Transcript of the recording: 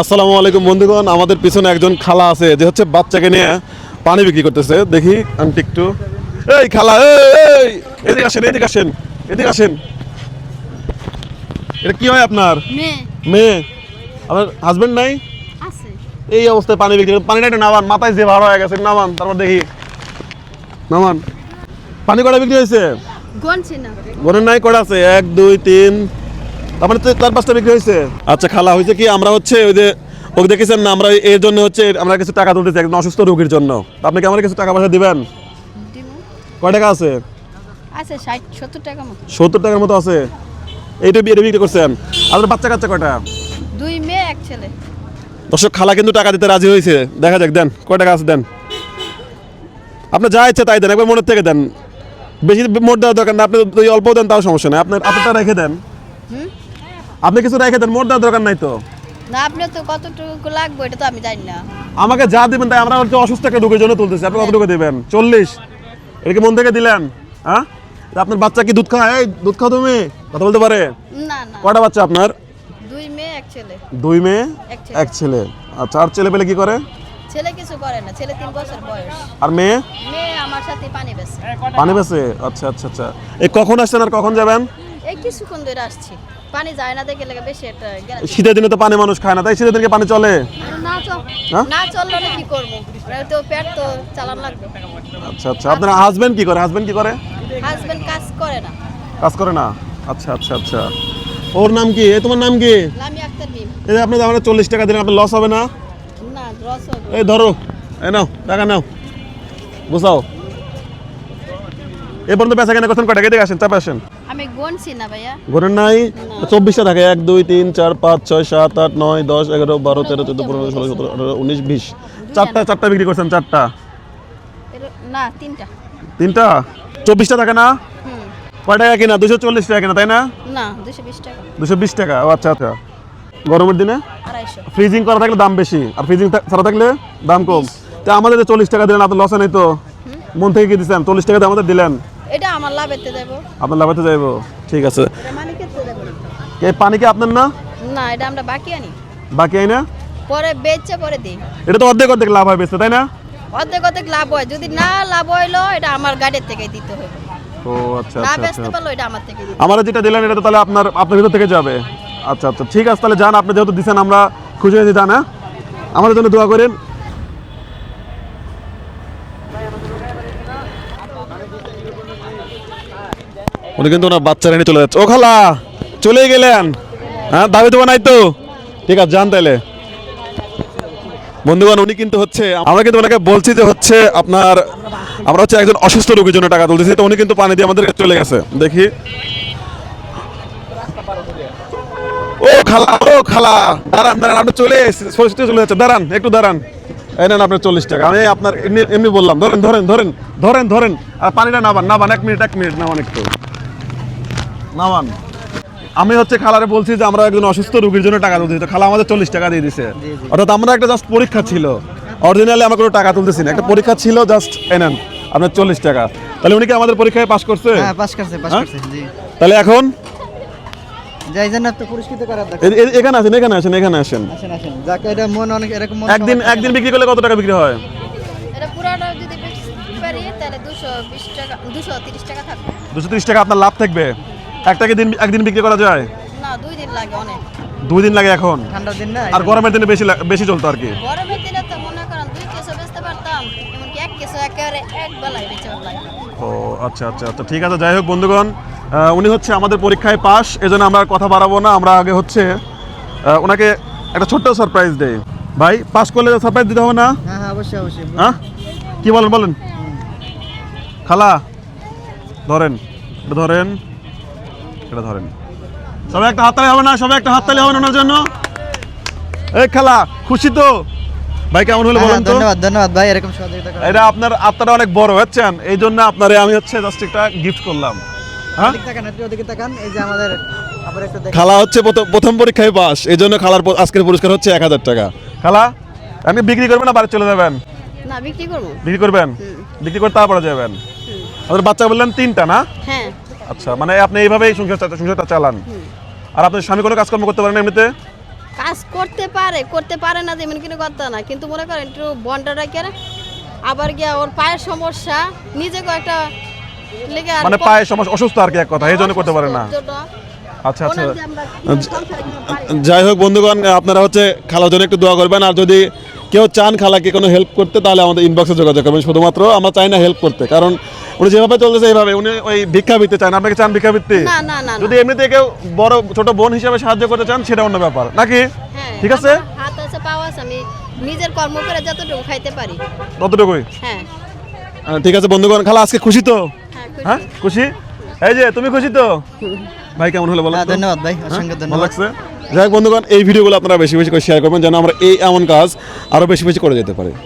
আসসালামু আলাইকুম বন্ধুগণ আমাদের পিছনে একজন খালা আছে যে হচ্ছে বাচ্চাকে নিয়ে পানি বিক্রি করতেছে। দেখি আন্টি একটু। এই খালা এই, এদিকে আসেন এদিকে আসেন এদিকে আসেন। এটা কি হয় আপনার? মেয়ে। আপনার হাজবেন্ড নাই? আছে। এই অবস্থায় পানি বিক্রি করে- পানিটা একটু নামান মাথায় যে ভাড়া হয়ে গেছে নামান তারপর দেখি। নামান। পানি কটা বিক্রি হয়েছে? গণের নাই কটা আছে? এক দুই তিন তারপরে তো চার পাঁচটা বিক্রি হয়েছে। আচ্ছা খালা হয়েছে কি আমরা হচ্ছে ওই যে ওকে দেখেছেন না আমরা এর জন্য হচ্ছে আমরা কিছু টাকা তুলতেছি একজন অসুস্থ রোগীর জন্য। আপনি কি আমার কিছু টাকা পয়সা দিবেন? কয় টাকা আছে? আছে সত্তর টাকা মতো। সত্তর টাকার মতো আছে। এইটা বিয়ে বিক্রি করছেন। আপনার বাচ্চা কাচ্চা কয়টা? দুই মেয়ে এক ছেলে। দর্শক খালা কিন্তু টাকা দিতে রাজি হয়েছে। দেখা যাক দেন কয় টাকা আছে দেন। আপনার যা ইচ্ছে তাই দেন একবার মনের থেকে দেন। বেশি মোট দেওয়ার দরকার না আপনি যদি অল্প দেন তাও সমস্যা নেই। আপনার আপনারটা রেখে দেন। হুম? আপনি কিছু রেখে দেন মোট দেওয়ার দরকার নাই তো। না আপনার তো কতটুকু লাগবে এটা তো আমি জানি না। আমাকে যা দিবেন তাই আমরা হচ্ছে অসুস্থ একটা রোগের জন্য তুলতেছি। আপনি কতটুকু দিবেন? চল্লিশ। এটা কি মন থেকে দিলেন? হ্যাঁ? আপনার বাচ্চা কি দুধ খায়? এই দুধ খাও তুমি। কথা বলতে পারে? না না। কয়টা বাচ্চা আপনার? দুই মেয়ে এক ছেলে। দুই মেয়ে এক ছেলে। আচ্ছা আর ছেলে পেলে কি করে? ছেলে কিছু করে না ছেলে তিন বছর বয়স। আর মেয়ে? মেয়ে আমার সাথে পানি বেছে। পানি বেছে? আচ্ছা আচ্ছা আচ্ছা। এই কখন আসছেন আর কখন যাবেন? এই কিছুক্ষণ ধরে আসছি। পানি যায় না দেখে লেগে বেশি একটা শীতের দিনে তো পানি মানুষ খায় না তাই শীতের দিনে পানি চলে? না হ্যাঁ? না চলল না কি করব? তো পেট তো চালান লাগবে। আচ্ছা আচ্ছা। আপনার হাজবেন্ড কি করে? হাজবেন্ড কি করে? হাজবেন্ড কাজ করে না। কাজ করে না? আচ্ছা আচ্ছা আচ্ছা। ওর নাম কি? এ তোমার নাম কি? লামি আক্তার মিম এই আপনি আমরা চল্লিশ টাকা দিলেন আপনার লস হবে না? না রস হবে। এই ধরো এই নাও টাকা নাও। বুঝাও এ পর্যন্ত বেচা কেনা করছেন কয়টা? কেটে আসেন? চাপে আসেন। ঘরের নাই? চব্বিশটা থাকে এক দুই তিন চার পাঁচ ছয় সাত আট নয় দশ এগারো বারো তেরো চোদ্দ পনেরো ষোলো সতেরো আঠারো উনিশ বিশ। চারটা চারটা বিক্রি করছেন চারটা। না তিনটা। তিনটা? চব্বিশটা থাকে না? কয় টাকা কিনা? দুশো চল্লিশ টাকা কিনা তাই না? দুশো বিশ টাকা। ও আচ্ছা আচ্ছা। গরমের দিনে? ফ্রিজিং করা থাকলে দাম বেশি। আর ফ্রিজিং ছাড়া থাকলে দাম কম। তা আমাদের চল্লিশ টাকা দিলেন আপনার লসে নেই তো? মন থেকে কি দিচ্ছেন চল্লিশ টাকা দিয়ে আমাদের দিলেন। এটা আমার লাভেতে দেবো। আপনার লাভাতে যাইবো ঠিক আছে। এই পানি কি আপনার না? না এটা আমরা বাকি আনি। বাকি আই না? পরে বেচছে পরে দিই। এটা তো অর্ধেক অর্ধেক লাভ হয় বেচতে তাই না? অর্ধেক অর্ধেক লাভ হয়। যদি না লাভ হইল এটা আমার গাড়ির থেকে দিতে হবে। ও আচ্ছা না আচ্ছা বেচতে আচ্ছা পারল এটা আমার থেকে দিতে আমার যেটা দিলেন এটা তো তাহলে আপনার আপনার ভিতর থেকে যাবে। আচ্ছা আচ্ছা ঠিক আছে তাহলে যান আপনি যেহেতু দিচ্ছেন আমরা খুশি হয়েছি যান হ্যাঁ? আমাদের জন্য দোয়া করেন। উনি কিন্তু ওনার বাচ্চা রেখে চলে যাচ্ছে। ও খালা চলে গেলেন। হ্যাঁ দাবি দেবো নাই তো? ঠিক আছে, যান তাহলে। বন্ধুগণ, উনি কিন্তু হচ্ছে, আমরা কিন্তু ওনাকে বলছি যে হচ্ছে আপনার, আমরা হচ্ছে একজন অসুস্থ রোগীর জন্য টাকা তুলতেছি, তো উনি কিন্তু পানি দিয়ে আমাদের চলে গেছে। দেখি। ও খালা ও খালা, দাঁড়ান দাঁড়ান, আপনি চলে এসে- সরস্বতী চলে যাচ্ছে। দাঁড়ান, একটু দাঁড়ান। এই নেন আপনার চল্লিশ টাকা। আমি আপনার এমনি এমনি বললাম, ধরেন ধরেন ধরেন ধরেন ধরেন। আর পানিটা নামান নামান, এক মিনিট এক মিনিট নামান একটু। নামান। আমি হচ্ছে খালারে বলছি যে আমরা একজন অসুস্থ রোগীর জন্য টাকা তুলছি তো খালা আমাদের চল্লিশ টাকা দিয়ে দিছে। অর্থাৎ আমরা একটা জাস্ট পরীক্ষা ছিল। অরিজিনালি আমরা কোনো টাকা তুলতেছি না। একটা পরীক্ষা ছিল জাস্ট এনেন আপনার চল্লিশ টাকা। তাহলে উনি কি আমাদের পরীক্ষায় পাশ করছে? হ্যাঁ পাস করছে পাস হ্যাঁ? করছে জি। তাহলে এখন? এখানে আসেন এখানে আসেন এখানে আসেন। আসেন আসেন। যাকে এটা মন অনেক এরকম মন একদিন একদিন বিক্রি করলে কত টাকা বিক্রি হয়? এটা পুরাটা যদি বেচতে পারি তাহলে দুশো তিরিশ টাকা আপনার লাভ থাকবে। একটাকে দিন একদিন বিক্রি করা যায়? না দুই দিন লাগে অনেক। দুই দিন লাগে এখন? ঠান্ডার দিন না আর গরমের দিনে বেশি বেশি চলতো আর কি? গরমের দিনে তো মনে করেন দুই কেসও বেচতে পারতাম এমনকি এক কেসও একেবারে এক বেলায় বেচে ও আচ্ছা আচ্ছা তো ঠিক আছে যাই হোক বন্ধুগণ উনি হচ্ছে আমাদের পরীক্ষায় পাস এজন্য আমরা কথা বাড়াবো না আমরা আগে হচ্ছে ওনাকে একটা ছোট্ট সারপ্রাইজ দেই। ভাই পাস করলে সারপ্রাইজ দিতে হবে না? হ্যাঁ হ্যাঁ অবশ্যই অবশ্যই। হ্যাঁ? কি বলেন বলেন। খালা ধরেন ধরেন। এটা ধরেন। সবাই একটা হাততালি হবে না? সবাই একটা হাততালি হবে না ওনার জন্য? এই খালা খুশি তো? ভাই কেমন হলো বলেন তো? ধন্যবাদ ধন্যবাদ ভাই এরকম সহযোগিতা করার এটা আপনার আত্মাটা অনেক বড় বুঝছেন? এই জন্য আপনারে আমি হচ্ছে জাস্ট একটা গিফট করলাম। হ্যাঁ? তাকান একটু ওদিকে তাকান এই যে আমাদের আবার একটু দেখেন। খালা হচ্ছে প্রথম- পরীক্ষায় পাস এই জন্য খালার আজকের পুরস্কার হচ্ছে এক হাজার টাকা। খালা আপনি বিক্রি করবেন না বাড়ি চলে যাবেন? না বিক্রি করব। বিক্রি করবেন? বিক্রি করে তারপরে যাবেন? আমাদের বাচ্চা বললেন তিনটা না? হ্যাঁ আচ্ছা মানে আপনি এইভাবেই সংসার চা- সংসারটা চালান। আর আপনার স্বামী কোনো কাজকর্ম করতে পারেন না এমনিতে? কাজ করতে পারে করতে পারে না যেমন কিন্তু কথা না কিন্তু মনে করেন একটু বন্ডা রাখে আবার গিয়া ওর পায়ের সমস্যা নিজেকে একটা লেগে আর মানে কম- পায়ে সমস্যা অসুস্থ আর কি এক কথা এই জন্য করতে পারে না। আচ্ছা আচ্ছা। যাই হোক বন্ধুগণ আপনারা হচ্ছে খালার জন্য একটু দোয়া করবেন আর যদি কেউ চান খালাকে কোনো হেল্প করতে তাহলে আমাদের ইনবক্সে যোগাযোগ করবেন। শুধুমাত্র আমরা চাই না হেল্প করতে কারণ উনি যেভাবে চলতেছে এইভাবে উনি ওই ভিক্ষা ভিক্ষাবৃত্তি চান আপনাকে চান ভিক্ষাবৃত্তি? না না না না। যদি এমনিতে কেউ বড় ছোট বোন হিসাবে সাহায্য করতে চান সেটা অন্য ব্যাপার। নাকি? হ্যাঁ ঠিক আছে? হাত আছে পাওয়া আছে আমি নিজের কর্ম করে যতটুকু খাইতে পারি। ততটুকুই? হ্যাঁ। ঠিক আছে বন্ধুগণ খালা আজকে খুশি তো? হ্যাঁ খুশি। হ্যাঁ এই যে তুমি খুশি তো? ভাই কেমন হলো বলো হ্যাঁ, ধন্যবাদ ভাই অসংখ্য? ভালো ধন্যবাদ। লাগছে? যাই হোক বন্ধুগণ এই ভিডিওগুলো আপনারা বেশি বেশি করে শেয়ার করবেন যেন আমরা এই এমন কাজ আরও বেশি বেশি করে যেতে পারি।